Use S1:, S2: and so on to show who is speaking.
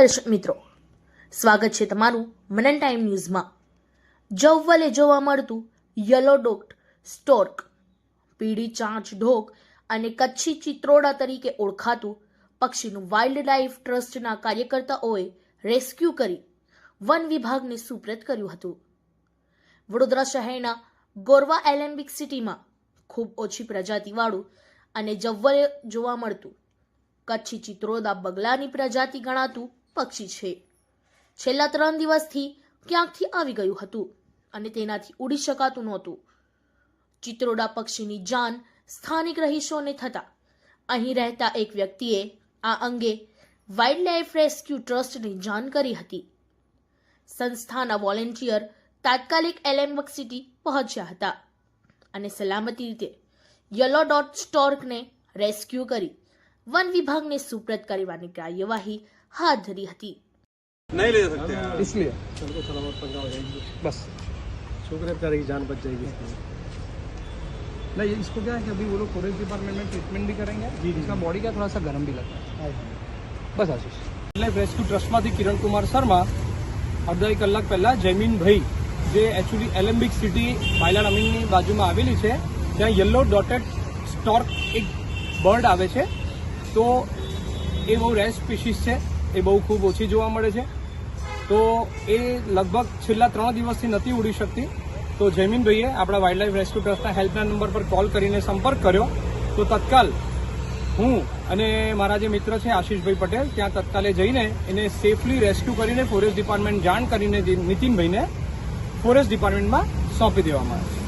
S1: દર્શક મિત્રો, સ્વાગત છે તમારું મનન ટાઈમ ન્યૂઝમાં. જવ્વલે જોવા મળતું યલો ડોક્ટ સ્ટોર્ક પીડી ચાંચ ઢોક અને કચ્છી ચિત્રોડા તરીકે ઓળખાતું પક્ષીનું વાઇલ્ડ લાઇફ ટ્રસ્ટના કાર્યકર્તાઓએ રેસ્ક્યુ કરી વન વિભાગને સુપ્રત કર્યું હતું. વડોદરા શહેરના ગોરવા એલેમ્બિક સિટીમાં ખૂબ ઓછી પ્રજાતિવાળું અને જવ્વલે જોવા મળતું કચ્છી ચિત્રોદા બગલાની પ્રજાતિ ગણાતું પક્ષી છે. છેલ્લા ત્રણ દિવસથી ક્યાંકથી આવી ગયું હતું અને તેનાથી ઉડી શકાતું નહોતું. ચિત્રોડા પક્ષીની જાન સ્થાનિક રહીશોને થતા. અહીં રહેતા એક વ્યક્તિએ આ અંગે વાઇલ્ડ લાઇફ રેસ્ક્યુ ટ્રસ્ટની જાણ કરી હતી. સંસ્થાના વોલેન્ટિયર તાત્કાલિક એલેમ્બક સિટી પહોંચ્યા હતા અને સલામતી રીતે યલો ડોટ સ્ટોર્કને રેસ્ક્યુ કરી વન વિભાગને સુપ્રત કરવાની કાર્યવાહી હાથ ધરી હતી
S2: नहीं ले सकते हैं
S3: इसलिए
S4: उनको सलामत पहुंचा हो जाएगी
S3: बस
S4: शुक्र है बेचारे की जान बच जाएगी
S3: नहीं इसको क्या है कि अभी वो लोग फॉरेस्ट डिपार्टमेंट में ट्रीटमेंट भी करेंगे
S4: जी, जी।
S3: इसका बॉडी का थोड़ा सा गर्म भी लगता है બસ આશીષ લાઈફ રેસ્ક્યુ ટ્રસ્ટમાંથી કિરણકુમાર શર્મા અડધા એક કલાક પહેલા જયમીનભાઈ જે એકચ્યુઅલી એલેમ્બિક સિટી બાયલા નમીનની બાજુમાં આવેલી છે ત્યાં યલો ડોટેડ સ્ટોર્ક એક બર્ડ આવે છે તો એ બહુ રેર સ્પીસીસ છે એ બહુ ખૂબ ઓછી જોવા મળે છે. તો એ લગભગ છેલ્લા ત્રણ દિવસથી નથી ઉડી શકતી. તો જયમીનભાઈએ આપણા વાઇલ્ડ લાઇફ રેસ્ક્યુ ટ્રસ્ટના હેલ્પલાઇન નંબર પર કોલ કરીને સંપર્ક કર્યો. તો તત્કાલ હું અને મારા જે મિત્ર છે આશીષભાઈ પટેલ ત્યાં તત્કાલે જઈને એને સેફલી રેસ્ક્યુ કરીને ફોરેસ્ટ ડિપાર્ટમેન્ટ જાણ કરીને નીતિનભાઈને ફોરેસ્ટ ડિપાર્ટમેન્ટમાં સોંપી દેવામાં આવે છે.